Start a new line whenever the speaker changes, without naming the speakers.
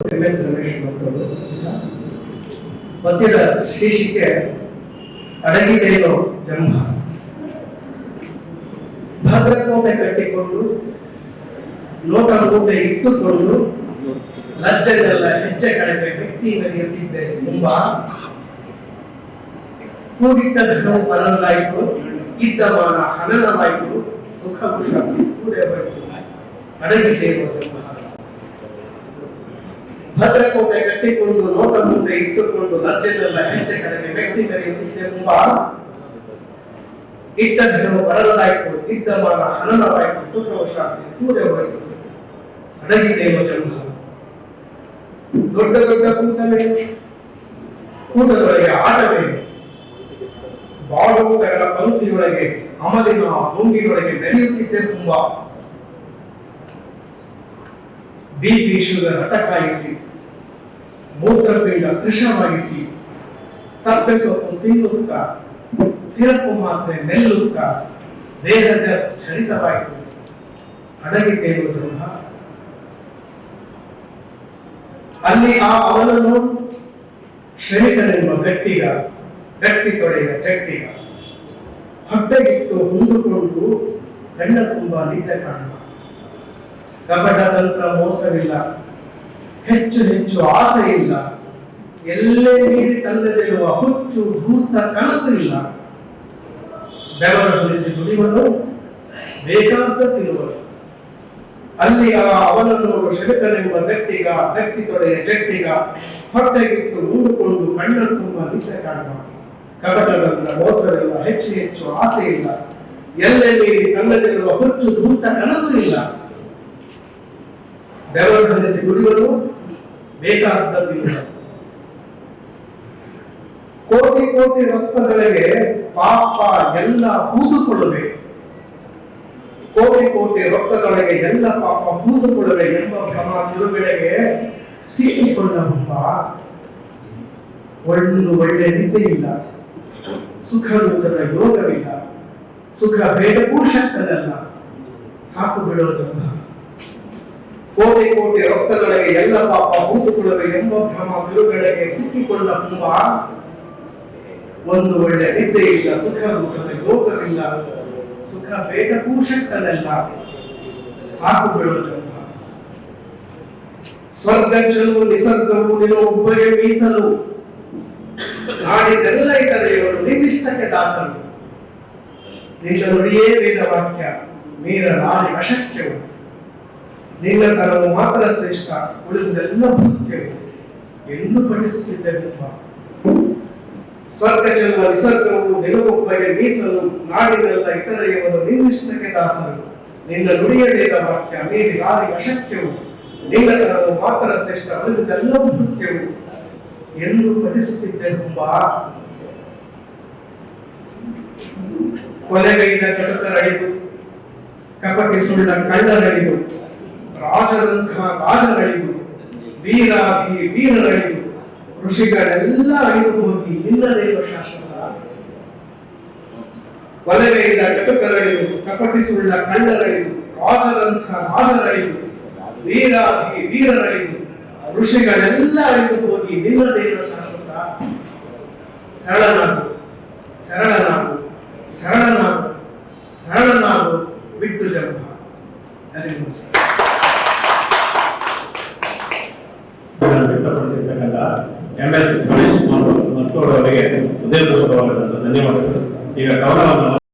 M S Ramesh ಮಕ್ಕಳು ಪದ್ಯದ ಶೀರ್ಷಿಕೆ ಅಡಗಿದೇನೋ ಜಂಭ ಭದ್ರಕೋಟೆ ಕಟ್ಟಿಕೊಂಡು ಲೋಕ ಮೂಟೆ ಇಟ್ಟುಕೊಂಡು ಲಜ್ಜೆಗಳೆಲ್ಲ ಹೆಜ್ಜೆ ಕಳೆದ ವ್ಯಕ್ತಿ ನಡೆಸಿದ್ದೆ ತುಂಬಾ ಕೂಡಿಟ್ಟ ಧನವು ಅನಲಾಯಿತು ಇದ್ದ ಮಾನ ಹನನವಾಯಿತು ಸುಖ ಪುಷ ಅಡಗಿ ಅಡಗಿದೇನೋ ಜಂಭ ಭದ್ರಕೋಟೆ ಕಟ್ಟಿಕೊಂಡು ನೋಟ ಮುಂದೆ ಇಟ್ಟುಕೊಂಡು ಲಜ್ಜೆಲ್ಲ ಹೆಜ್ಜೆ ಕಡೆಗೆ ವ್ಯಕ್ತಿ ಕರೆಯುತ್ತಿದ್ದೆ ತುಂಬ. ಇಟ್ಟ ಧನವು ಬರಲಾಯಿತು, ಇದ್ದ ಮಾನ ಹನನವಾಯಿತು, ಸುಖವಶಾಂತಿ ಸೂರ್ಯವಾಯಿತು ಅಡಗಿದೆ ಜನ್ಮ ದೊಡ್ಡ ದೊಡ್ಡ ಕೂಟವೇ ಕೂಟದೊಳಗೆ ಆಟವೇ. ಬಾಳುಗಳ ಪಂಕ್ತಿಯೊಳಗೆ, ಅಮಲಿನ ಗುಂಗಿನೊಳಗೆ ನಡೆಯುತ್ತಿದ್ದೆ ತುಂಬಾ. ಬಿಪಿ ಶುಗರ್ ಅಟಕಾಯಿಸಿ ಮೂತ್ರಪಿಂಡ ಕೃಷ್ಣವಾಗಿಸಿ ಸಪ್ಪೆ ಸೊಪ್ಪು ತಿನ್ನುತ್ತ ಸಿರಪ್ಪು ಮಾತ್ರೆ ನೆಲ್ಲುತ್ತಾ ದೇಹದ ಚರಿತವಾಯಿತು ಅಡಗಿದ್ದೇನು ದ್ರೋಹ ಅಲ್ಲಿ ಆ ಅವನನ್ನು ಶ್ರಮಿಕನೆಂಬ ಗಟ್ಟಿಗ ಗಟ್ಟಿ ತೊಡೆಯ ಗಟ್ಟಿಗ ಹೊಟ್ಟೆಗಿಟ್ಟು ಹುಂದುಕೊಂಡು ಕಣ್ಣ ತುಂಬ ನಿದ್ದೆ ಕಾಣುವ. ಕಪಟ ತಂತ್ರ ಮೋಸವಿಲ್ಲ. ಹೆಚ್ಚು ಹೆಚ್ಚು ಆಸೆ ಇಲ್ಲ. ಎಲ್ಲೇ ನೀಡಿ ತಂದದಿರುವ ಹುಚ್ಚು ಭೂತ ಕನಸು ಇಲ್ಲ. ಬೆವರು ಹೊರಿಸಿ ದುಡಿವನು ಬೇಕಾದ ತಿರುವನು ಅಲ್ಲಿ ಅವನನ್ನು ಶರಕನೆಂಬ ವ್ಯಕ್ತಿಗ, ವ್ಯಕ್ತಿ ತೊಡೆಯ ಜಟ್ಟಿಗ ಹೊಟ್ಟೆಗಿಟ್ಟು ಉಂಡುಕೊಂಡು ಕಣ್ಣು ತುಂಬ ನಿದ್ದೆ ಕಾಣುವ ಕಪಟದಂತ್ರ ಮೋಸವಿಲ್ಲ ಹೆಚ್ಚು ಹೆಚ್ಚು ಆಸೆ ಇಲ್ಲ. ಎಲ್ಲೆ ನೀಡಿ ತಂದದಿರುವ ಹುಚ್ಚು ಭೂತ ಕನಸು ಇಲ್ಲ. ಬೆವರು ಧರಿಸಿ ದುಡಿಯಲು ಬೇಕಾದದ್ದಿಲ್ಲ ಕೋಟಿ ಕೋಟಿ ರಕ್ತಗಳಿಗೆ ಪಾಪ ಎಲ್ಲ ಹೂದುಕೊಳ್ಳಬೇಕು. ಕೋಟಿ ಕೋಟಿ ರಕ್ತದೊಳಗೆ ಎಲ್ಲ ಪಾಪ ಕೂತುಕೊಳ್ಳಬೇಕು ಎಂಬ ಭ್ರಮ ತಿರುವೆಳೆಗೆ ಸಿಕ್ಕಿಕೊಂಡ ಹುಬ್ಬ ಒಂದು ಒಳ್ಳೆ ನಿದ್ದೆ ಇಲ್ಲ ಸುಖ ದುಃಖದ ಯೋಗವಿಲ್ಲ. ಸುಖ ಬೇಡಕ್ಕೂ ಶಕ್ತನಲ್ಲ ಸಾಕು ಬಿಡೋದಲ್ಲ ಕೋಟಿ ಕೋಟಿ ರಕ್ತದೊಳಗೆ ಎಲ್ಲ ಪಾಪ ಹೂತುಕೊಳ್ಳುವೆ ಎಂಬ ಭ್ರಮ ಗುರುಗಳಿಗೆ ಸಿಕ್ಕಿಕೊಂಡ ತುಂಬ ಒಂದು ಒಳ್ಳೆ ನಿದ್ದೆ ಇಲ್ಲ, ಸುಖ ದುಃಖದ ಯೋಗವಿಲ್ಲ ಸುಖ, ಬೇಗ ಕೂಶಕ್ಕಲ್ಲ ಸಾಕು ಬಿಡೋದಲ್ಲ ಸ್ವರ್ಗ ಚೆಲುವು, ನಿಸರ್ಗವು ನಿನ್ನ ಒಬ್ಬರೇ ಮೀಸಲು ನಾಡಿದೆಲ್ಲ ಇವರು ನಿನ್ನಿಷ್ಟಕ್ಕೆ ದಾಸರು ನಿನ್ನ ನುಡಿಯೇ ವೇದ ವಾಕ್ಯ ಮೀರ ನಾಡಿ ಅಶಕ್ಯವು ತನವು ಮಾತ್ರ ಶ್ರೇಷ್ಠ. ಉಳಿದೆಲ್ಲ ಭೃತ್ಯವು ಎಂದು ಪಠಿಸುತ್ತಿದ್ದೆ ತುಂಬ. ಸ್ವರ್ಗ ಚೆಲ್ಲುವ ನಿಸರ್ಗವು ನಿನಗೊಬ್ಬಗೆ ಮೀಸಲು, ನಾಡಿನೆಲ್ಲ ಇತರೆಯವರು ನಿನ್ನಿಷ್ಟಕ್ಕೆ ದಾಸರು ನಿನ್ನ ನುಡಿಯ ವೇದ ವಾಕ್ಯ ನೀಡಿ ನಾಡಿ ಅಶಕ್ಯವು ನೀಲಕರವು ಮಾತ್ರ ಶ್ರೇಷ್ಠ ಉಳಿದೆಲ್ಲ ಮುಖ್ಯವು. ಎಂದು ಪಠಿಸುತ್ತಿದ್ದೆ ತುಂಬ. ಕೊಲೆಗೈದ ಕಟಕರಳಿದು, ಕಪಟಿ ಸುಳ್ಳ ಕಳ್ಳರಳಿದು. ರಾಜರಂತಹ ರಾಜರಳಿದು ವೀರಾಧಿ ವೀರರಳಿದು ಋಷಿಗಳೆಲ್ಲ ಅಳಿದು ಹೋಗಿ ನಿನ್ನದೇವ ಶಾಶ್ವತ ಒಲೆಗೈದ ಕಟಕರಳಿದು ಕಪಟಿಸುಳ್ಳ ಕಳ್ಳರಳಿದು ರಾಜರಂಥ ರಾಜರಳಿದು ವೀರಾಧಿ ವೀರರಳಿದು ಋಷಿಗಳೆಲ್ಲ ಅಳಿದು ಹೋಗಿ ನಿನ್ನದೇವ ಶಾಶ್ವತ ಸರಳನಾಗು ಸರಳನಾಗು ಸರಳನಾಗು ಸರಳನಾಗು, ಬಿಟ್ಟು ಜನ್ಮ. ಹರಿವು
ವ್ಯಕ್ತಪಡಿಸಿರ್ತಕ್ಕಂಥ ಎಂ ಎಸ್ ಗಣೇಶ್ ಕುಮಾರ್ ಮತ್ತು ಅವರಿಗೆ ಹೃದಯಪೂರ್ವಕವಾದಂತಹ ಧನ್ಯವಾದಗಳು ಈಗ ಕವನವನ್ನು